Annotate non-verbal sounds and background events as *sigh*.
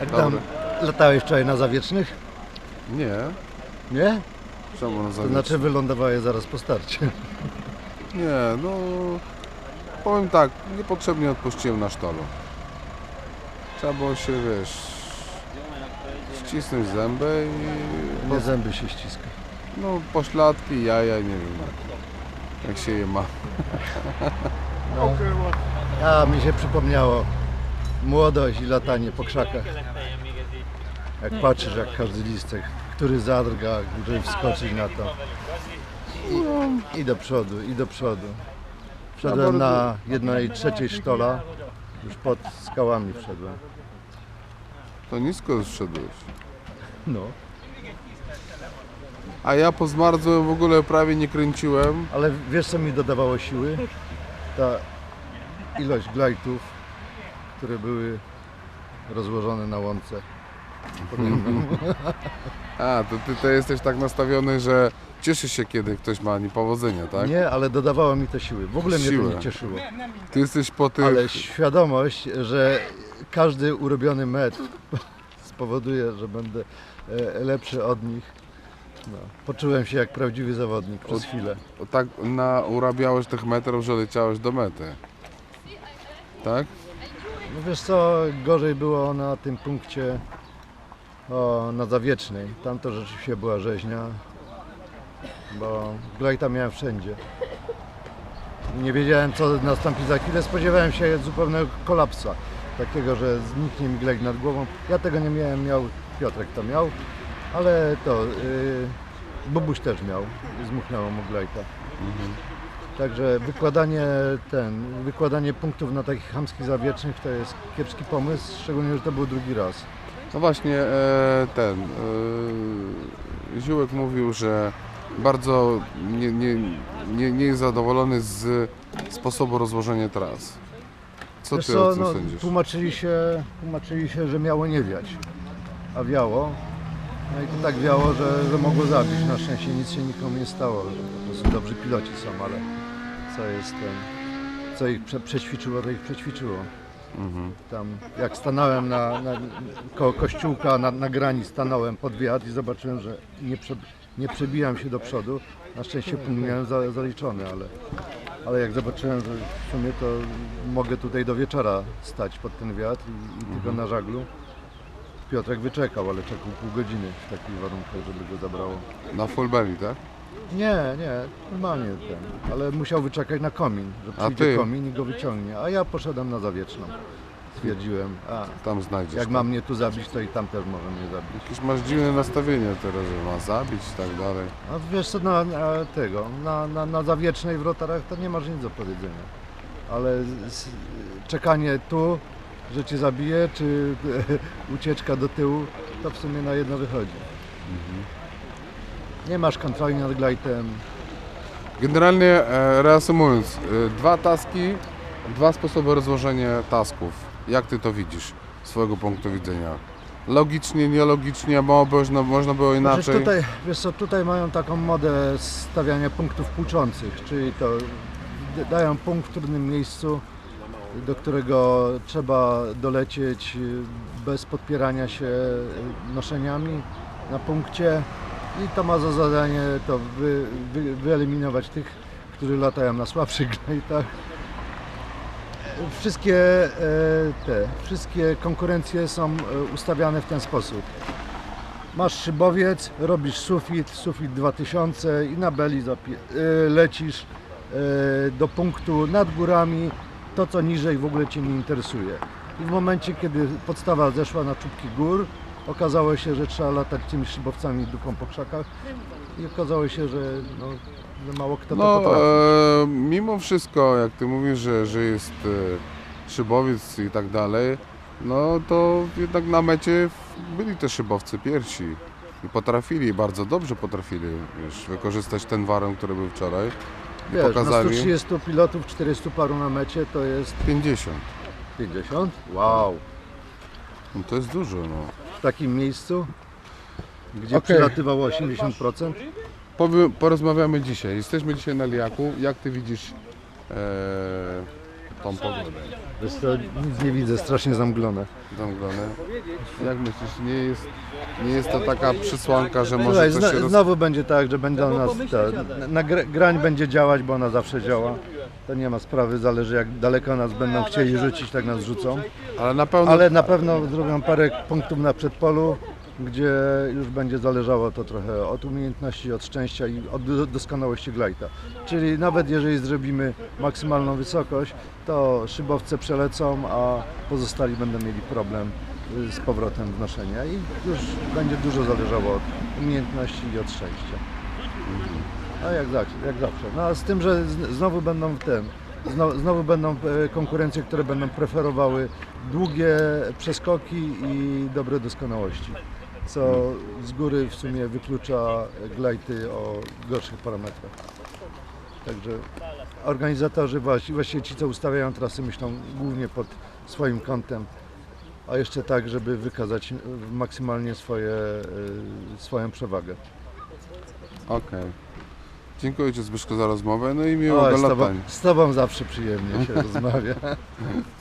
Jak tam Dobry. latałeś wczoraj na Zawiecznych? Nie, Nie? czemu na To znaczy wylądowałeś zaraz po starcie. Nie, no powiem tak, niepotrzebnie odpuściłem na sztolu. Trzeba było się, wiesz, ścisnąć zęby i Nie zęby się ściska. no pośladki, jaja, nie wiem jak się je ma. No. A mi się przypomniało młodość i latanie po krzakach. Jak patrzysz, jak każdy listek, który zadrga, żeby wskoczyć na to. I, i do przodu, i do przodu. Wszedłem na jednej trzeciej sztola, już pod skałami wszedłem. To nisko zszedłeś. No, A ja po zmarzłem w ogóle prawie nie kręciłem. ale wiesz co mi dodawało siły? Ta ilość glajtów, które były rozłożone na łące. *laughs* A, to ty to jesteś tak nastawiony, że cieszysz się kiedy ktoś ma niepowodzenia, tak? Nie, ale dodawało mi to siły. W ogóle mnie Siłę. to nie cieszyło. Ty jesteś po tych... Ale świadomość, że każdy urobiony metr spowoduje, że będę e, lepszy od nich. No, poczułem się jak prawdziwy zawodnik przez chwilę. tak na, urabiałeś tych metrów, że leciałeś do mety. Tak? No wiesz co, gorzej było na tym punkcie o, na Zawiecznej. Tam to rzeczywiście była rzeźnia, bo glajta miałem wszędzie. Nie wiedziałem co nastąpi za chwilę, spodziewałem się zupełnego kolapsa. Takiego, że zniknie mi glejt nad głową. Ja tego nie miałem, miał Piotrek to miał, ale to yy, Bubuś też miał, zmuchnęło mu glejta. Także wykładanie ten, wykładanie punktów na takich chamskich zawiecznych to jest kiepski pomysł, szczególnie, że to był drugi raz. No właśnie e, ten e, Ziółek mówił, że bardzo nie, nie, nie, nie jest zadowolony z sposobu rozłożenia tras. Co Wiesz ty o tym no, sądzisz? tłumaczyli się, tłumaczyli się, że miało nie wiać, a wiało. No i to tak wiało, że, że mogło zabić. Na szczęście nic się nikomu nie stało, że po prostu dobrzy piloci są, ale co jest ten, co ich prze, przećwiczyło, to ich przećwiczyło. Mhm. Tam jak stanąłem na, na koło kościółka na, na grani, stanąłem pod wiatr i zobaczyłem, że nie, prze, nie przebijam się do przodu. Na szczęście punkt miałem za, zaliczony, ale, ale jak zobaczyłem, że w sumie to mogę tutaj do wieczora stać pod ten wiatr i, i tylko na żaglu. Piotrek wyczekał, ale czekał pół godziny w takich warunkach, żeby go zabrało. Na full belly, tak? Nie, nie, normalnie ten, ale musiał wyczekać na komin, że A przyjdzie ty? komin i go wyciągnie, a ja poszedłem na zawieczną. Stwierdziłem, a Tam znajdziesz. jak ma mnie tu zabić, to i tam też może mnie zabić. Jakieś masz dziwne nastawienie teraz, że ma zabić i tak dalej. A wiesz co, na, na tego, na, na, na zawiecznej w rotarach to nie masz nic do powiedzenia. Ale z, czekanie tu, że cię zabije, czy *laughs* ucieczka do tyłu, to w sumie na jedno wychodzi. Nie masz kontroli nad glajtem. Generalnie e, reasumując, e, dwa taski, dwa sposoby rozłożenia tasków. Jak ty to widzisz z swojego punktu widzenia? Logicznie, nielogicznie, bo można, można było Przecież inaczej. tutaj, wiesz co, tutaj mają taką modę stawiania punktów płuczących, czyli to dają punkt w trudnym miejscu, do którego trzeba dolecieć bez podpierania się y, noszeniami na punkcie i to ma za zadanie to wy, wy, wyeliminować tych, którzy latają na słabszych *laughs* glejtach. Wszystkie e, te, wszystkie konkurencje są e, ustawiane w ten sposób. Masz szybowiec, robisz sufit, sufit 2000 i na beli e, lecisz do punktu nad górami, to co niżej w ogóle Cię nie interesuje. I w momencie, kiedy podstawa zeszła na czubki gór, okazało się, że trzeba latać tymi szybowcami dupą po krzakach i okazało się, że, no, że mało kto to No, potrafi. e, mimo wszystko, jak ty mówisz, że, że jest e, szybowiec i tak dalej, no to jednak na mecie w- byli te szybowcy pierwsi i potrafili, bardzo dobrze potrafili wiesz, wykorzystać ten warunок, który był wczoraj i Wiesz, na pokazali 130 pilotów, 400 paru na mecie to jest 50. 50? Wow! No to jest dużo, no. W takim miejscu, gdzie Okej. przelatywało 80%. Powie, porozmawiamy dzisiaj. Jesteśmy dzisiaj na Liaku. Jak ty widzisz e, tą pogodę. Wiesz co, nic nie widzę, strasznie zamglone. Zamglone. Jak myślisz, nie jest, nie jest to taka przysłanka, że może Słuchaj, coś zna, się roz... znowu będzie tak, że będą nas, ta, na gra, grań będzie działać, bo ona zawsze działa. To nie ma sprawy, zależy jak daleko nas będą chcieli rzucić, tak nas rzucą. Ale na pewno Ale na pewno zrobią parę punktów na przedpolu, gdzie już będzie zależało to trochę od umiejętności, od szczęścia i od do- doskonałości glajta. Czyli nawet jeżeli zrobimy maksymalną wysokość, to szybowce przelecą, a pozostali będą mieli problem y, z powrotem wnoszenia i już będzie dużo zależało od umiejętności i od szczęścia. A jak zawsze, jak zawsze. No z tym, że znowu będą tym, znowu, znowu będą e, konkurencje, które będą preferowały długie przeskoki i dobre doskonałości, co z góry w sumie wyklucza glajty o gorszych parametrach. Także organizatorzy, właściwie ci, co ustawiają trasy, myślą głównie pod swoim kątem, a jeszcze tak, żeby wykazać maksymalnie swoje, e, swoją przewagę. Okej. Dziękuję Ci Zbyszko za rozmowę, no i miłego latania. z Tobą zawsze przyjemnie się rozmawia. *laughs*